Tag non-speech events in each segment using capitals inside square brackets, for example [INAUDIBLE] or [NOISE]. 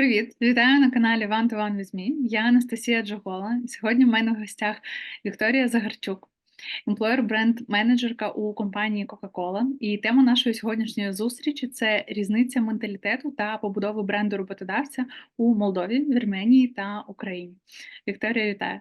Привіт, вітаю на каналі One to One with Me. Я Анастасія Джогола. Сьогодні в мене в гостях Вікторія Загарчук, емплоєр бренд менеджерка у компанії Coca-Cola. І тема нашої сьогоднішньої зустрічі це різниця менталітету та побудови бренду роботодавця у Молдові, Вірменії та Україні. Вікторія, вітаю.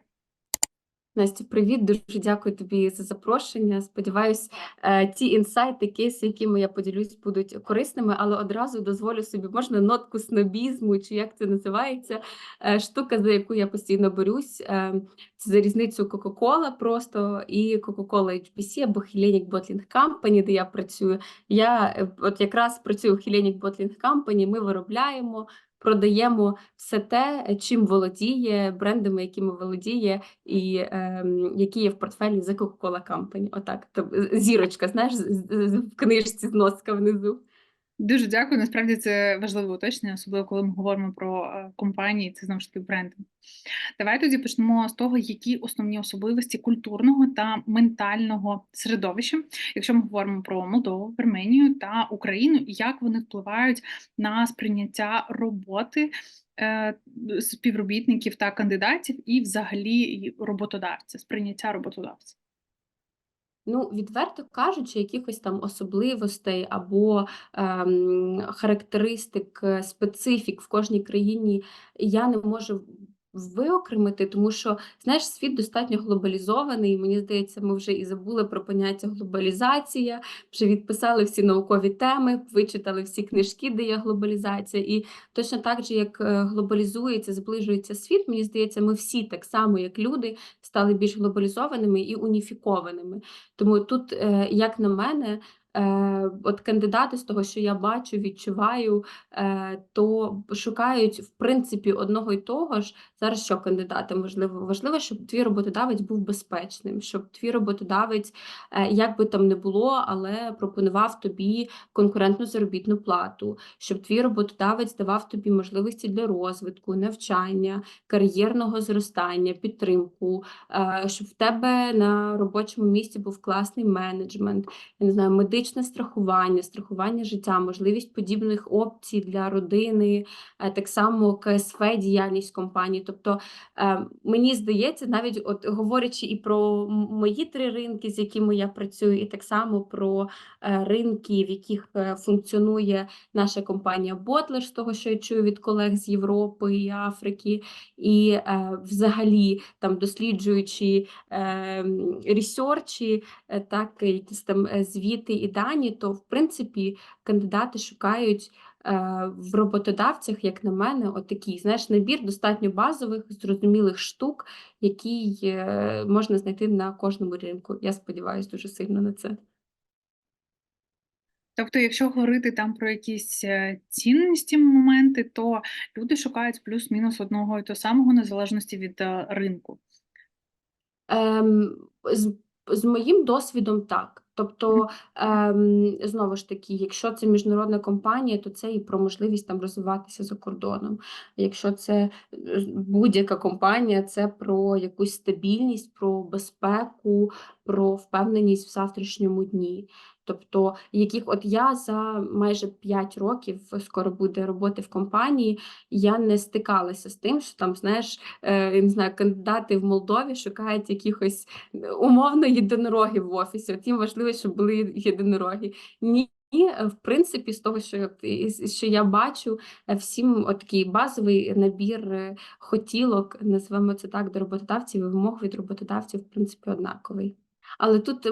Настя, привіт, дуже дякую тобі за запрошення. Сподіваюсь, е, ті інсайти, кейси, якими я поділюсь, будуть корисними, але одразу дозволю собі, можна нотку снобізму, чи як це називається, е, штука, за яку я постійно борюсь. е, Це за різницю Coca-Cola просто і Coca-Cola HBC або Hellenic Bottling Company, де я працюю. Я от якраз працюю в Hellenic Bottling Company, ми виробляємо. Продаємо все те, чим володіє брендами, якими володіє, і е, які є в портфелі за Coca-Cola Company. Отак, то зірочка, знаєш, в книжці з носка внизу. Дуже дякую. Насправді це важливе уточнення, особливо коли ми говоримо про е, компанії, це знову ж таки бренди. Давай тоді почнемо з того, які основні особливості культурного та ментального середовища, якщо ми говоримо про Молдову, Вірменію та Україну, і як вони впливають на сприйняття роботи е, співробітників та кандидатів, і взагалі роботодавця, сприйняття роботодавця. Ну, відверто кажучи, якихось там особливостей або ем, характеристик, е, специфік в кожній країні я не можу виокремити, тому що знаєш, світ достатньо глобалізований. і Мені здається, ми вже і забули про поняття глобалізація, вже відписали всі наукові теми, вичитали всі книжки, де є глобалізація. І точно так же, як е, глобалізується, зближується світ, мені здається, ми всі так само, як люди, стали більш глобалізованими і уніфікованими. Тому тут, е, як на мене, от кандидати з того, що я бачу, відчуваю, е, то шукають в принципі одного й того ж. Зараз що кандидатам важливо? Важливо, щоб твій роботодавець був безпечним, щоб твій роботодавець, е, як би там не було, але пропонував тобі конкурентну заробітну плату, щоб твій роботодавець давав тобі можливості для розвитку, навчання, кар'єрного зростання, підтримку, е, щоб в тебе на робочому місці був класний менеджмент, я не знаю, медичне страхування, страхування життя, можливість подібних опцій для родини, е, так само КСФ діяльність компанії. Тобто е, мені здається, навіть от говорячи і про мої три ринки, з якими я працюю, і так само про е, ринки, в яких функціонує наша компанія Ботлер, з того, що я чую від колег з Європи і Африки, і взагалі там досліджуючи ресерчі, так, якісь там звіти і дані, то в принципі кандидати шукають е, в роботодавцях, як на мене, отакий, знаєш, набір достатньо базових, зрозумілих штук, який е, можна знайти на кожному ринку. Я сподіваюся дуже сильно на це. Тобто, якщо говорити там про якісь е, цінності моменти, то люди шукають плюс-мінус одного і того самого, незалежності від ринку. Ем, з, моїм досвідом так. Тобто, ем, знову ж таки, якщо це міжнародна компанія, то це і про можливість там розвиватися за кордоном. Якщо це е, будь-яка компанія, це про якусь стабільність, про безпеку, про впевненість в завтрашньому дні. Тобто, яких от я за майже 5 років скоро буде роботи в компанії, я не стикалася з тим, що там, знаєш, е, не знаю, кандидати в Молдові шукають якихось е, умовно єдинорогів в офісі. От їм важливо, щоб були єдинороги. Ні. е, в принципі, з того, що, що я бачу, е, всім такий базовий набір е, хотілок, називаємо це так, до роботодавців і вимог від роботодавців, в принципі, однаковий. Але тут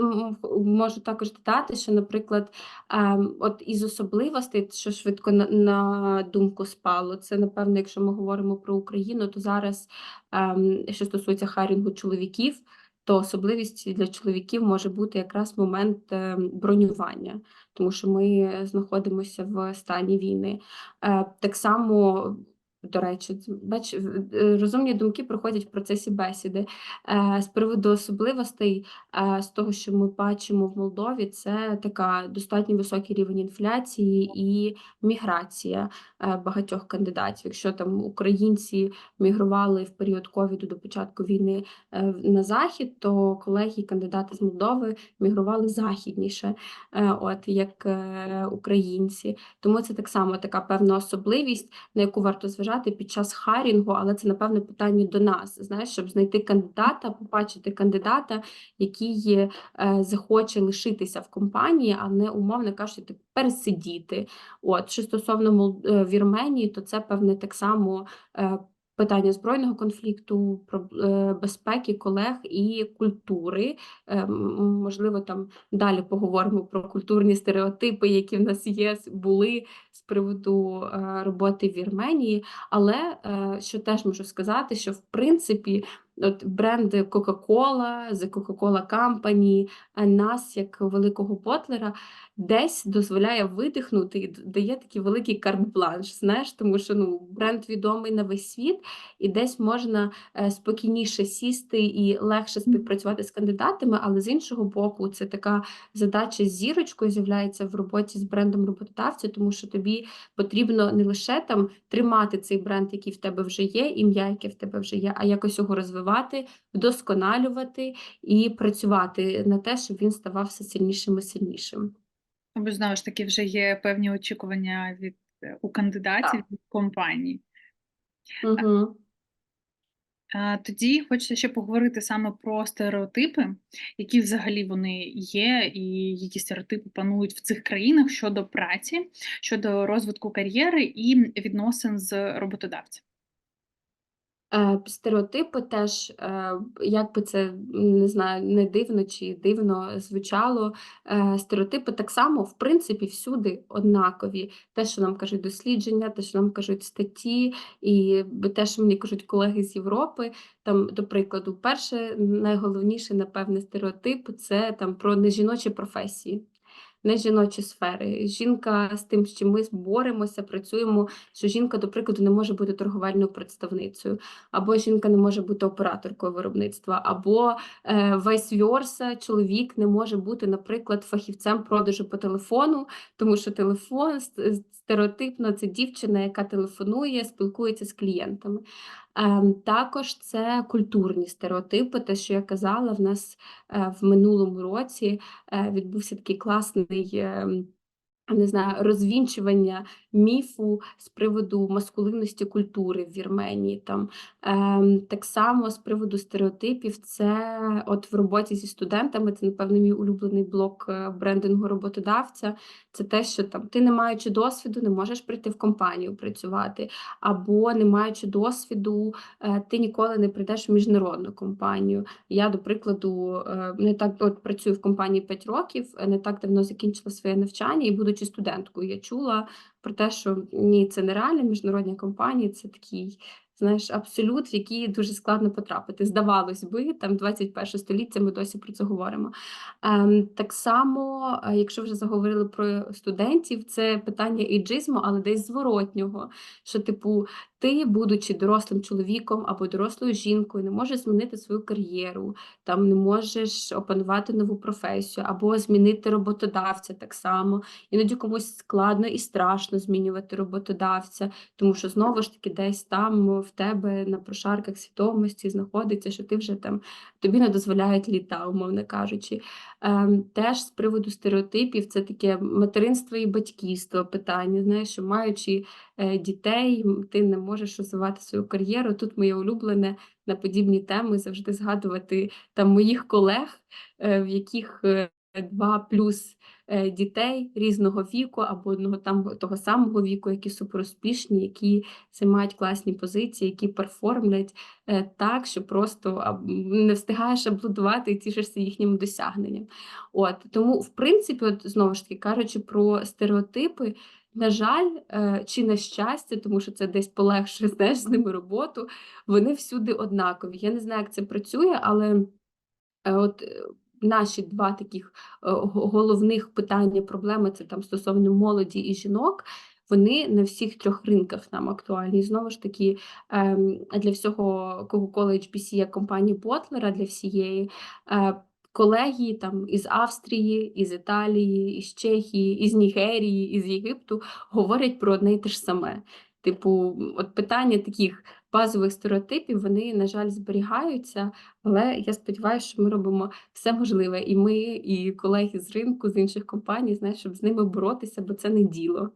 можу також додати, що, наприклад, ем, от із особливостей, що швидко на, думку спало, це напевно, якщо ми говоримо про Україну, то зараз, ем, що стосується харінгу чоловіків, то особливість для чоловіків може бути якраз момент ем, бронювання, тому що ми знаходимося в стані війни. Е, Так само. До речі, бач, е, розумні думки проходять в процесі бесіди. Е, З приводу особливостей, е, з того, що ми бачимо в Молдові, це така достатньо високий рівень інфляції і міграція багатьох кандидатів. Якщо там українці мігрували в період ковіду до початку війни на захід, то колеги, кандидати з Молдови мігрували західніше, от як українці. Тому це так само така певна особливість, на яку варто зважати. Сказати, під час харінгу, але це, напевно, питання до нас. Знаєш, щоб знайти кандидата, побачити кандидата, який е, захоче лишитися в компанії, а не умовно кажучи, пересидіти. От що стосовно е, Вірменії, то це певне так само. Питання збройного конфлікту, про е, безпеки колег і культури. Е, Можливо, там далі поговоримо про культурні стереотипи, які в нас є, були з приводу е, роботи в Вірменії. Але що теж можу сказати, що в принципі от бренди Coca-Cola, The Coca-Cola Company, нас, як великого ботлера, десь дозволяє видихнути і дає такий великий карт-бланш, знаєш, тому що ну, бренд відомий на весь світ, і десь можна е, спокійніше сісти і легше співпрацювати з кандидатами, але з іншого боку, це така задача з зірочкою з'являється в роботі з брендом роботодавця, тому що тобі потрібно не лише там тримати цей бренд, який в тебе вже є, ім'я, яке в тебе вже є, а якось його розвивати, вдосконалювати і працювати на те, щоб він ставав все сильнішим і сильнішим. Бо знову ж таки вже є певні очікування від е, у кандидатів від компаній. Угу. Тоді хочеться ще поговорити саме про стереотипи, які взагалі вони є, і які стереотипи панують в цих країнах щодо праці, щодо розвитку кар'єри і відносин з роботодавцем. Е, Стереотипи теж, е, як би це не знаю, не дивно чи дивно звучало. е, Стереотипи так само, в принципі, всюди однакові. Те, що нам кажуть дослідження, те, що нам кажуть статті, і те, що мені кажуть колеги з Європи. Там, до прикладу, перше, найголовніший, напевне, стереотип це там про нежіночі професії. Не жіночі сфери. Жінка з тим, з чим ми боремося, працюємо, що жінка, до прикладу, не може бути торговельною представницею або жінка не може бути операторкою виробництва, або vice versa, чоловік не може бути, наприклад, фахівцем продажу по телефону, тому що телефон стереотипно це дівчина, яка телефонує, спілкується з клієнтами. Ем, Також це культурні стереотипи. Те, що я казала, в нас е, в минулому році е, відбувся такий класний. Не знаю, розвінчування міфу з приводу маскулинності культури в Вірменії. Там ем, так само з приводу стереотипів, це от в роботі зі студентами, це, напевно, мій улюблений блок е, брендингу роботодавця. Це те, що там ти, не маючи досвіду, не можеш прийти в компанію працювати, або не маючи досвіду, е, ти ніколи не прийдеш в міжнародну компанію. Я, до прикладу, е, не так от працюю в компанії 5 років, не так давно закінчила своє навчання, і будучи студенткою, я чула про те, що ні, це нереально, міжнародні компанії, це такий. Знаєш, абсолют, в який дуже складно потрапити. Здавалось би, там 21 століття ми досі про це говоримо. Ем, так само, е, якщо вже заговорили про студентів, це питання іджизму, але десь зворотнього. Що, типу, ти, будучи дорослим чоловіком або дорослою жінкою, не можеш змінити свою кар'єру, там не можеш опанувати нову професію, або змінити роботодавця так само. Іноді комусь складно і страшно змінювати роботодавця, тому що знову ж таки десь там в тебе на прошарках свідомості знаходиться, що ти вже там тобі не дозволяють літа, умовно кажучи. Ем, теж з приводу стереотипів, це таке материнство і батьківство питання. Знаєш, що маючи е, дітей, ти не можеш розвивати свою кар'єру. Тут моє улюблене на подібні теми завжди згадувати там моїх колег, е, в яких е, два плюс дітей різного віку або одного там того самого віку, які суперуспішні, які займають класні позиції, які перформлять е, так, що просто не встигаєш аплодувати і тішишся їхнім досягненням. От тому, в принципі, от знову ж таки кажучи про стереотипи. На жаль, е, чи на щастя, тому що це десь полегшує [LAUGHS] знаєш, з ними роботу, вони всюди однакові. Я не знаю, як це працює, але е, от е, наші два таких е, головних питання, проблеми це там стосовно молоді і жінок. Вони на всіх трьох ринках нам актуальні. І Знову ж таки, ем, для всього Coca-Cola HBC є компанії Ботлера для всієї. Е, Колеги там із Австрії, із Італії, із Чехії, із Нігерії, із Єгипту говорять про одне й те ж саме. Типу, от питання таких базових стереотипів, вони, на жаль, зберігаються, але я сподіваюся, що ми робимо все можливе, і ми, і колеги з ринку, з інших компаній, знаєш, щоб з ними боротися, бо це не діло.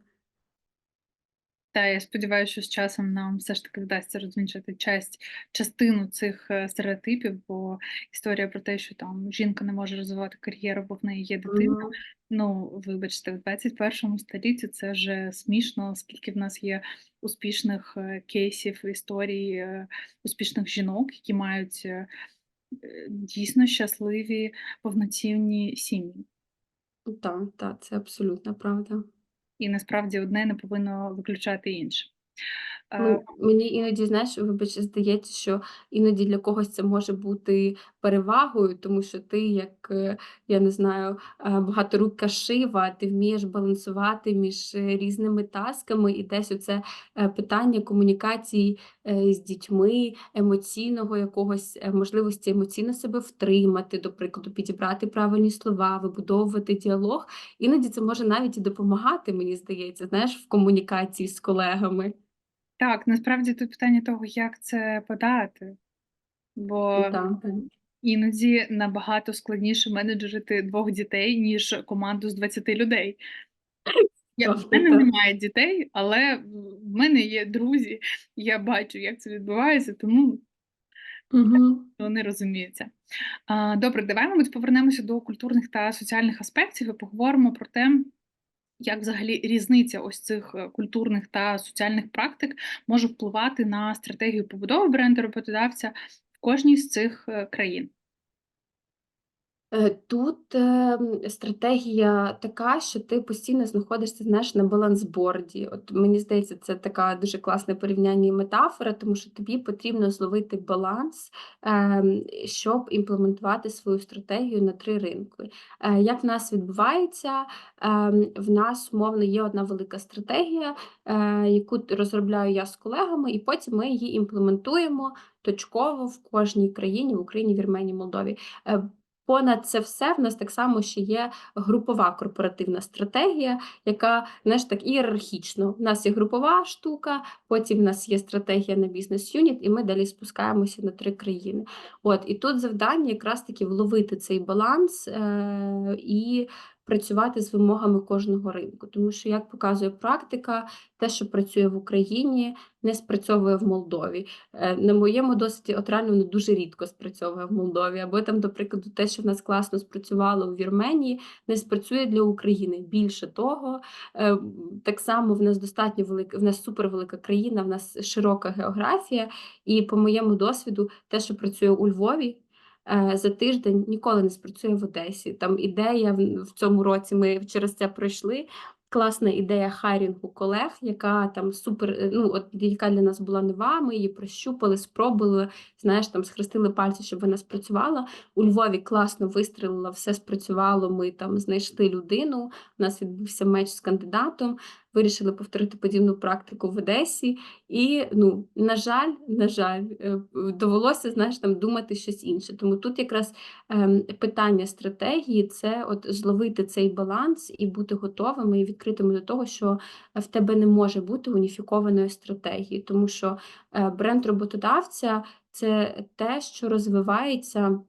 Та я сподіваюся, що з часом нам все ж таки вдасться розвінчати часть частину цих, е, стереотипів, бо історія про те, що там жінка не може розвивати кар'єру, бо в неї є дитина. Мгм. Ну, вибачте, в 21 столітті це вже смішно, скільки в нас є успішних, е, кейсів, історій, е, успішних жінок, які мають, дійсно щасливі повноцінні сім'ї. Так, так, це абсолютна правда. І насправді одне не повинно виключати інше. Е, Ну, мені іноді, знаєш, вибач, здається, що іноді для когось це може бути перевагою, тому що ти як, е, я не знаю, е, багаторука шива, ти вмієш балансувати між е, різними тасками, і десь оце е, питання комунікації е, з дітьми, емоційного якогось е, можливості емоційно себе втримати, до прикладу, підібрати правильні слова, вибудовувати діалог. Іноді це може навіть і допомагати, мені здається, знаєш, в комунікації з колегами. Так, насправді тут питання того, як це подати, бо Так, іноді набагато складніше менеджерити двох дітей, ніж команду з 20 людей. Я, в мене немає дітей, але в мене є друзі, я бачу, як це відбувається, тому Мгм. вони розуміються. Добре, давай, мабуть, повернемося до культурних та соціальних аспектів і поговоримо про те, як взагалі різниця ось цих е, культурних та соціальних практик може впливати на стратегію побудови бренду роботодавця в кожній з цих е, країн. Е, Тут ем, стратегія така, що ти постійно знаходишся, знаєш, на балансборді. От мені здається, це така дуже класне порівняння і метафора, тому що тобі потрібно зловити баланс, ем, щоб імплементувати свою стратегію на три ринки. Е, Як в нас відбувається? Ем, В нас умовно є одна велика стратегія, е, яку розробляю я з колегами, і потім ми її імплементуємо точково в кожній країні, в Україні, Вірменії, Молдові. Понад це все в нас так само ще є групова корпоративна стратегія, яка знаєш, так ієрархічно. У нас є групова штука, потім в нас є стратегія на бізнес-юніт, і ми далі спускаємося на три країни. От і тут завдання якраз таки вловити цей баланс е- і працювати з вимогами кожного ринку. Тому що, як показує практика, те, що працює в Україні, не спрацьовує в Молдові. Е, На моєму досвіді от реально воно дуже рідко спрацьовує в Молдові. Або там, до прикладу, те, що в нас класно спрацювало у Вірменії, не спрацює для України. Більше того, е, так само в нас достатньо велика, в нас супервелика країна, в нас широка географія. І по моєму досвіду, те, що працює у Львові. Е, За тиждень ніколи не спрацює в Одесі. Там ідея в цьому році. Ми через це пройшли. Класна ідея хайрінгу колег, яка там супер, е, ну от яка для нас була нова. Ми її прощупали, спробували, знаєш, там схрестили пальці, щоб вона спрацювала. У Львові класно вистрілила, все спрацювало. Ми там знайшли людину. У нас відбувся меч з кандидатом. Вирішили повторити подібну практику в Одесі. І ну, на жаль, на жаль, е, довелося знаєш, там думати щось інше. Тому тут якраз ем, питання стратегії це от зловити цей баланс і бути готовими і відкритими до того, що в тебе не може бути уніфікованої стратегії, тому що е, бренд роботодавця це те, що розвивається.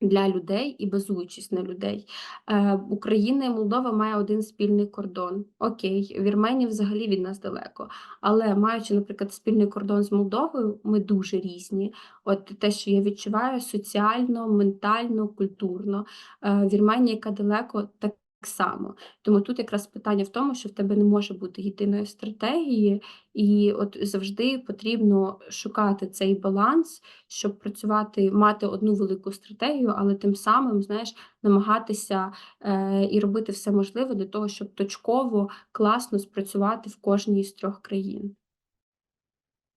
Для людей і базуючись на людей. Е, Україна і Молдова має один спільний кордон. Окей, Вірменія взагалі від нас далеко. Але маючи, наприклад, спільний кордон з Молдовою, ми дуже різні. От те, що я відчуваю соціально, ментально, культурно. Е, Вірменія, яка далеко, так само. Тому тут якраз питання в тому, що в тебе не може бути єдиної стратегії, і от завжди потрібно шукати цей баланс, щоб працювати, мати одну велику стратегію, але тим самим, знаєш, намагатися е, і робити все можливе для того, щоб точково класно спрацювати в кожній з трьох країн.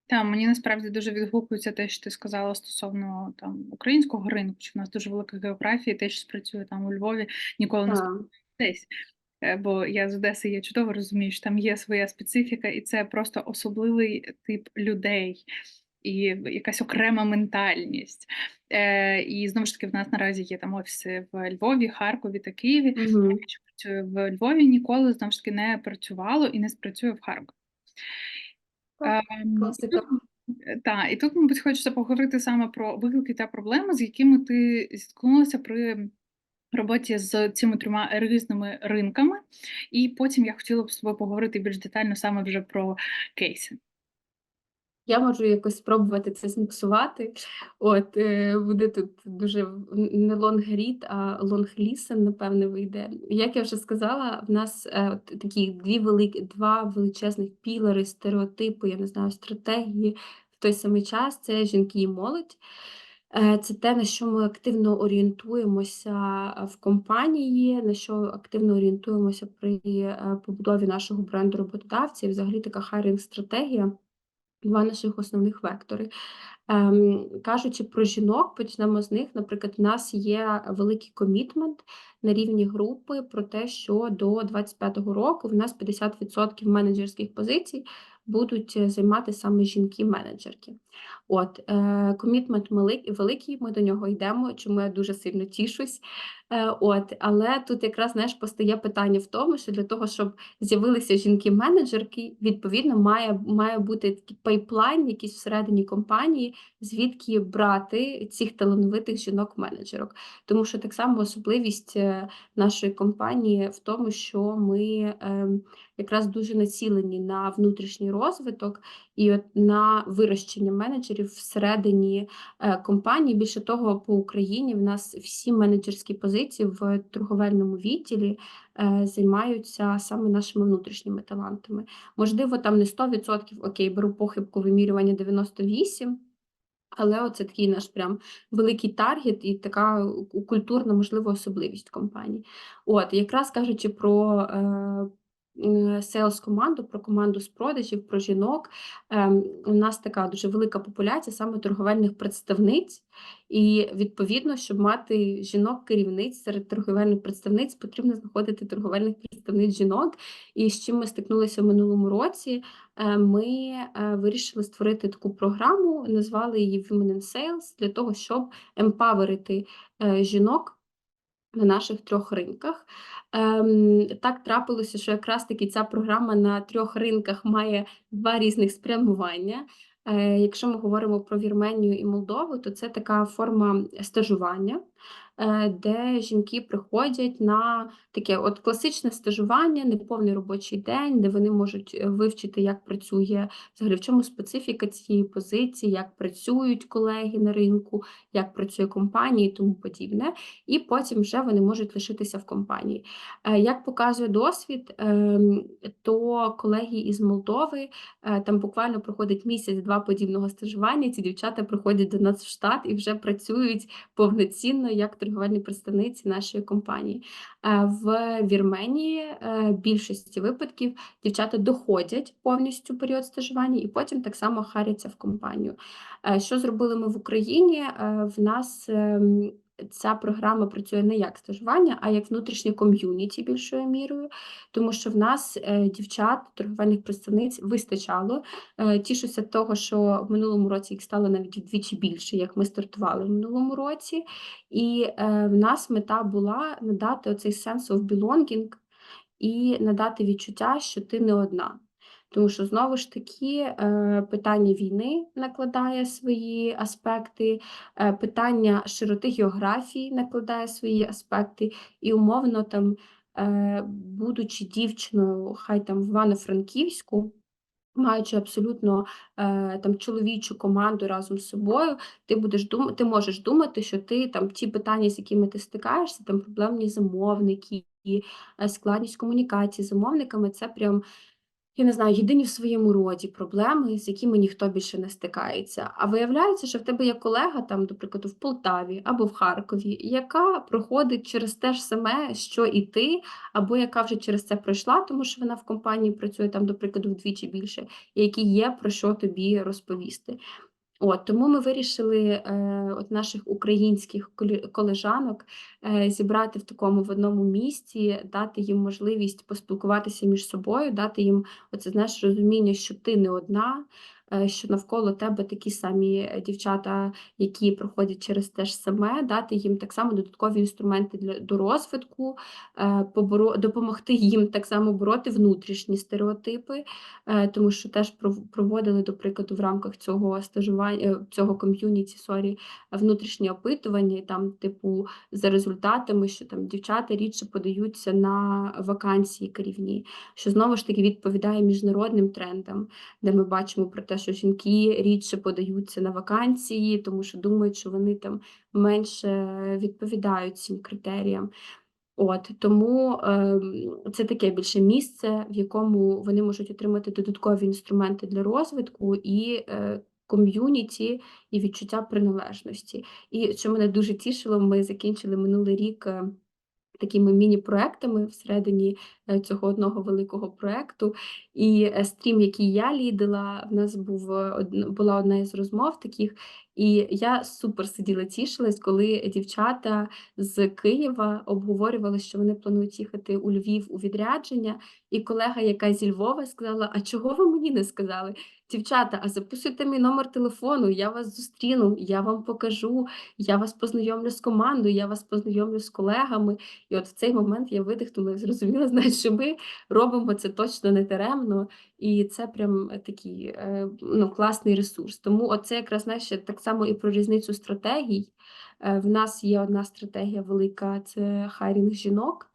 Та мені насправді дуже відгукується те, що ти сказала стосовно там українського ринку, що в нас дуже велика географія, те, що спрацює там у Львові, ніколи не Так. спрацює десь. Е, Бо я з Одеси, я чудово розумію, що там є своя специфіка, і це просто особливий тип людей і якась окрема ментальність. Е, і знову ж таки, в нас наразі є там офіси в Львові, Харкові та Києві. Мгм. Що працює в Львові, ніколи знову ж таки не працювало і не спрацює в Харкові. Так, Ем, класика. е, і тут, мабуть, хочеться поговорити саме про виклики та проблеми, з якими ти зіткнулася при роботі з цими трьома різними ринками. І потім я хотіла б з тобою поговорити більш детально саме вже про кейси. Я можу якось спробувати це зміксувати. От, е, буде тут дуже не read, а listen, напевне, вийде. Як я вже сказала, в нас, е, от такі дві великі два величезних пілари, стереотипи, я не знаю, стратегії в той самий час це жінки і молодь. Е, це те, на що ми активно орієнтуємося в компанії, на що активно орієнтуємося при, е, побудові нашого бренду роботодавця і взагалі така хайринг-стратегія. Два наших основних вектори. Ем, кажучи про жінок, почнемо з них. Наприклад, у нас є великий комітмент на рівні групи про те, що до 25-го року в нас 50% менеджерських позицій будуть е, займати саме жінки-менеджерки. От, е, комітмент великий, ми до нього йдемо, чому я дуже сильно тішусь. Е, от, Але тут якраз знаєш, постає питання в тому, що для того, щоб з'явилися жінки-менеджерки, відповідно, має має бути такий пайплайн, якийсь всередині компанії, звідки брати цих талановитих жінок-менеджерок. Тому що так само особливість е, нашої компанії в тому, що ми е, якраз дуже націлені на внутрішній розвиток і от на вирощення всередині е, компанії. Більше того, по Україні в нас всі менеджерські позиції в торговельному відділі е, займаються саме нашими внутрішніми талантами. Можливо, там не 100%, окей, беру похибку вимірювання 98%, але оце такий наш прям великий таргет і така культурна, можливо, особливість компанії. От, якраз кажучи про е, селс команду, про команду з продажів, про жінок. Ем, у нас така дуже велика популяція саме торговельних представниць, і відповідно, щоб мати жінок-керівниць серед торговельних представниць, потрібно знаходити торговельних представниць жінок. І з чим ми стикнулися в минулому році, е, ми е, вирішили створити таку програму, назвали її Women in Sales, для того, щоб емпаверити жінок на наших трьох ринках. Ем, Так трапилося, що якраз таки ця програма на трьох ринках має два різних спрямування. Е, Якщо ми говоримо про Вірменію і Молдову, то це така форма стажування. Е, де жінки приходять на таке от класичне стажування, неповний робочий день, де вони можуть е, вивчити, як працює взагалі в чому специфіка цієї позиції, як працюють колеги на ринку, як працює компанія і тому подібне. І потім вже вони можуть лишитися в компанії. Е, як показує досвід, ем, то колеги із Молдови там буквально проходить місяць-два подібного стажування. Ці дівчата приходять до нас в штат і вже працюють повноцінно як торговельні представниці нашої компанії. Е, в Вірменії в більшості випадків дівчата доходять повністю період стажування і потім так само харяться в компанію. Е, що зробили ми в Україні? В нас ем, ця програма працює не як стажування, а як внутрішнє ком'юніті більшою мірою, тому що в нас е, дівчат, торговельних представниць вистачало. Е, тішуся того, що в минулому році їх стало навіть вдвічі більше, як ми стартували в минулому році. І е, в нас мета була надати оцей sense of belonging і надати відчуття, що ти не одна. Тому що знову ж таки е, питання війни накладає свої аспекти, е, питання широти географії накладає свої аспекти, і умовно там, е, будучи дівчиною, хай там в Івано-Франківську. Маючи абсолютно там чоловічу команду разом з собою, ти будеш дум... ти можеш думати, що ти там ті питання, з якими ти стикаєшся, там проблемні замовники, складність комунікації з замовниками, це прям я не знаю, єдині в своєму роді проблеми, з якими ніхто більше не стикається. А виявляється, що в тебе є колега, там, до прикладу, в Полтаві або в Харкові, яка проходить через те ж саме, що і ти, або яка вже через це пройшла, тому що вона в компанії працює там, до прикладу, вдвічі більше, і які є про що тобі розповісти. От Тому ми вирішили е, от наших українських колежанок е, зібрати в такому в одному місці, дати їм можливість поспілкуватися між собою, дати їм оце знаєш, розуміння, що ти не одна, що навколо тебе такі самі е, дівчата, які проходять через те ж саме, дати їм так само додаткові інструменти для до розвитку, е, поборо допомогти їм так само бороти внутрішні стереотипи, е, тому що теж проводили, до прикладу, в рамках цього стажування цього ком'юніті, сорі, внутрішнє опитування, там, типу, за результатами, що там дівчата рідше подаються на вакансії керівні, що знову ж таки відповідає міжнародним трендам, де ми бачимо про те, що жінки рідше подаються на вакансії, тому що думають, що вони там менше відповідають цим критеріям. От тому ем, це таке більше місце, в якому вони можуть отримати додаткові інструменти для розвитку і е, ком'юніті, і відчуття приналежності. І що мене дуже тішило, ми закінчили минулий рік. Такими міні-проектами всередині е, цього одного великого проекту. І е, стрім, який я лідила, в нас був е, була одна із розмов таких, і я супер сиділа, тішилась, коли дівчата з Києва обговорювали, що вони планують їхати у Львів у відрядження. І колега, яка зі Львова, сказала: А чого ви мені не сказали? Дівчата, а записуйте мій номер телефону, я вас зустріну, я вам покажу, я вас познайомлю з командою, я вас познайомлю з колегами. І от в цей момент я видихнула і зрозуміла, [LAUGHS] знаєш, що ми робимо це точно не даремно, і це прям такий е, ну, класний ресурс. Тому оце якраз знаєш, так само і про різницю стратегій. Е, В нас є одна стратегія велика це хайрінг жінок.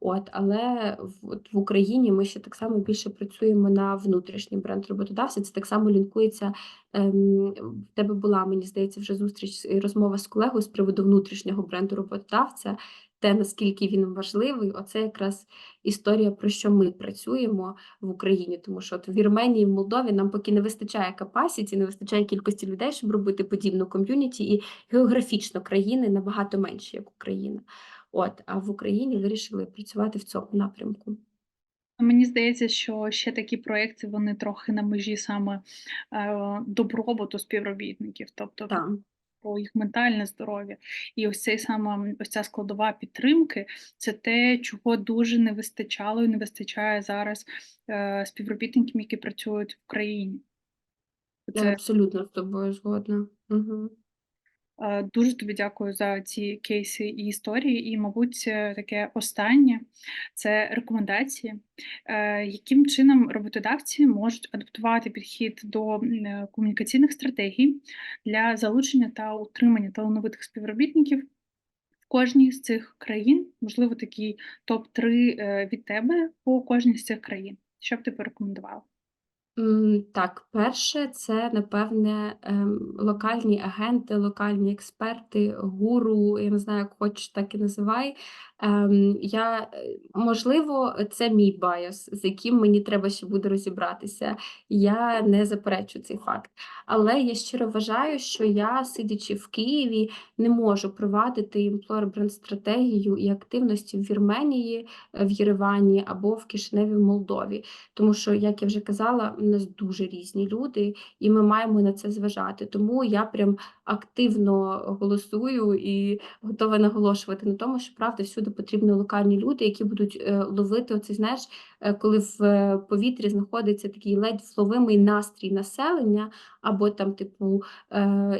От, але в, от в Україні ми ще так само більше працюємо на внутрішній бренд роботодавця. Це так само лінкується. Ем, в тебе була, мені здається, вже зустріч і розмова з колегою з приводу внутрішнього бренду роботодавця, те, наскільки він важливий, оце якраз історія, про що ми працюємо в Україні. Тому що от в Вірменії, в Молдові нам поки не вистачає капасіті, не вистачає кількості людей, щоб робити подібну ком'юніті, і географічно країни набагато менші, як Україна. От, а в Україні вирішили працювати в цьому напрямку. Мені здається, що ще такі проекти вони трохи на межі саме е, добробуту співробітників, тобто Так. Про їх ментальне здоров'я. І ось цей саме ось ця складова підтримки це те, чого дуже не вистачало і не вистачає зараз е, співробітникам, які працюють в Україні. Я Це абсолютно з тобою згодна. Угу. Е, Дуже тобі дякую за ці кейси і історії. І, мабуть, е, таке останнє це рекомендації, Е, яким чином роботодавці можуть адаптувати підхід до комунікаційних стратегій для залучення та утримання талановитих співробітників в кожній з цих країн, можливо, такий топ-3 е, від тебе по кожній з цих країн. Що б ти порекомендувала? Так, перше, це напевне ем, локальні агенти, локальні експерти, гуру, я не знаю, як хочеш, так і називай. Ем, Я, е, можливо, це мій байос, з яким мені треба ще буде розібратися. Я не заперечу цей факт. Але я щиро вважаю, що я, сидячи в Києві, не можу провадити бренд стратегію і активності в Вірменії, в Єревані або в Кишиневі в Молдові. Тому що, як я вже казала, у нас дуже різні люди, і ми маємо на це зважати. Тому я прям активно голосую і готова наголошувати на тому, що правда всюди потрібні локальні люди, які будуть е, ловити оцей, знаєш, е, коли в е, повітрі знаходиться такий ледь вловимий настрій населення, або там, типу,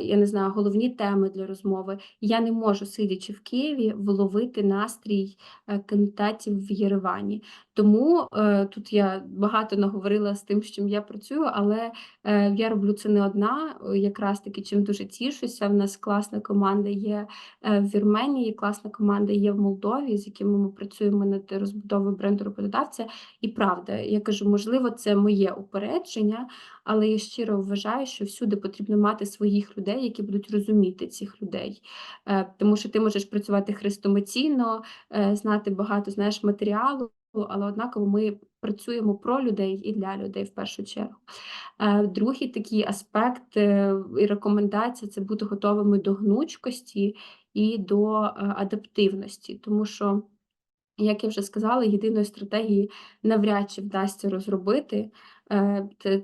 я не знаю, головні теми для розмови. Я не можу, сидячи в Києві, вловити настрій кандидатів в Єревані. Тому е, тут я багато наговорила з тим, з чим я працюю, але е, я роблю це не одна. Якраз таки чим дуже тішуся. В нас класна команда є е, в Вірменії, класна команда є в Молдові, з якими ми працюємо над розбудовою бренду роботодавця. І правда, я кажу, можливо, це моє упередження, але я щиро вважаю, що всюди потрібно мати своїх людей, які будуть розуміти цих людей. Е, Тому що ти можеш працювати хрестомаційно, е, знати багато знаєш матеріалу але однаково ми працюємо про людей і для людей в першу чергу. Е, Другий такий аспект е, і рекомендація це бути готовими до гнучкості і до е, адаптивності, тому що. Як я вже сказала, єдиної стратегії навряд чи вдасться розробити.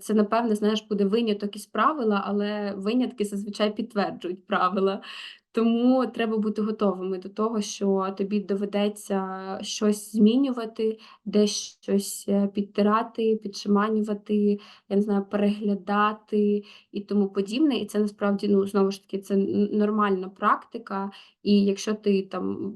Це, напевне, знаєш, буде виняток із правила, але винятки зазвичай підтверджують правила. Тому треба бути готовими до того, що тобі доведеться щось змінювати, десь щось, е, підтирати, підшиманювати, я не знаю, переглядати і тому подібне. І це насправді, ну, знову ж таки, це нормальна практика. І якщо ти там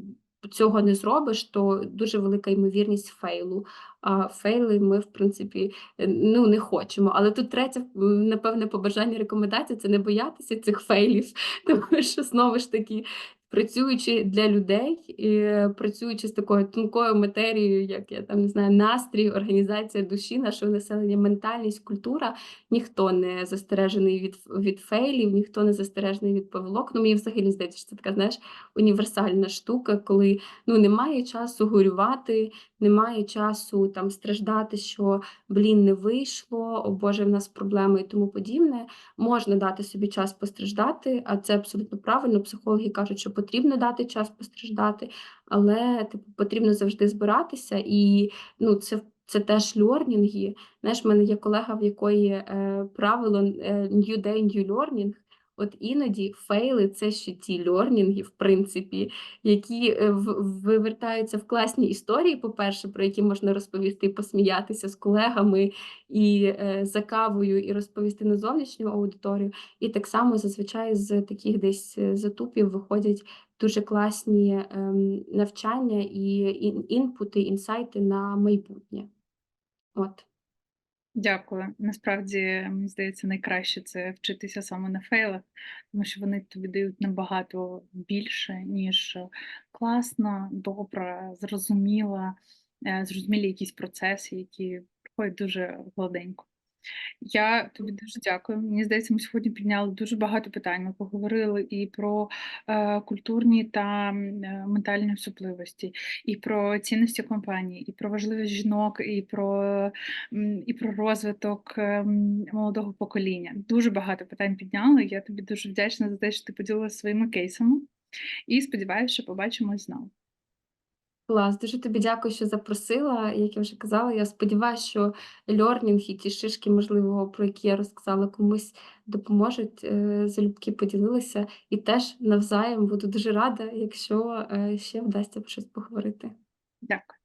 цього не зробиш, то дуже велика ймовірність фейлу. А фейли ми, в принципі, е, ну, не хочемо. Але тут третє, напевне, побажання, рекомендація- це не боятися цих фейлів, [LAUGHS] тому що знову ж таки, працюючи для людей, і працюючи з такою тонкою матерією, як я там не знаю, настрій, організація душі нашого населення, ментальність, культура, ніхто не застережений від від фейлів, ніхто не застережений від помилок. Ну, мені взагалі здається, що це така, знаєш, універсальна штука, коли, ну, немає часу горювати, немає часу там страждати, що блін, не вийшло, о Боже, в нас проблеми і тому подібне. Можна дати собі час постраждати, а це абсолютно правильно. Психологи кажуть, що потрібно дати час постраждати, але типу потрібно завжди збиратися і ну, це це теж льорнінги. Знаєш, в мене є колега, в якої е, правило е, new day, new learning. От іноді фейли це ще ті льорнінги, в принципі, які е, вивертаються в класні історії, по-перше, про які можна розповісти, посміятися з колегами і е, за кавою, і розповісти на зовнішню аудиторію. І так само зазвичай з таких десь е, затупів виходять дуже класні ем, навчання і інпути, інсайти на майбутнє. От. Дякую. Насправді, мені здається, найкраще це вчитися саме на фейлах, тому що вони тобі дають набагато більше, ніж класно, добре, зрозуміло, е, зрозумілі якісь процеси, які проходять дуже гладенько. Я тобі дуже дякую. Мені здається, ми сьогодні підняли дуже багато питань. Ми поговорили і про е, культурні та е, ментальні особливості, і про цінності компанії, і про важливість жінок, і про, м, і про розвиток ем, молодого покоління. Дуже багато питань підняли. Я тобі дуже вдячна за те, що ти поділилася своїми кейсами. І сподіваюся, що побачимось знову. Клас, дуже тобі дякую, що запросила. Як я вже казала, я сподіваюся, що льорнінг і ті шишки, можливо, про які я розказала, комусь допоможуть. Е, Залюбки поділилися. І теж навзаєм буду дуже рада, якщо е, ще вдасться про щось поговорити. Дякую.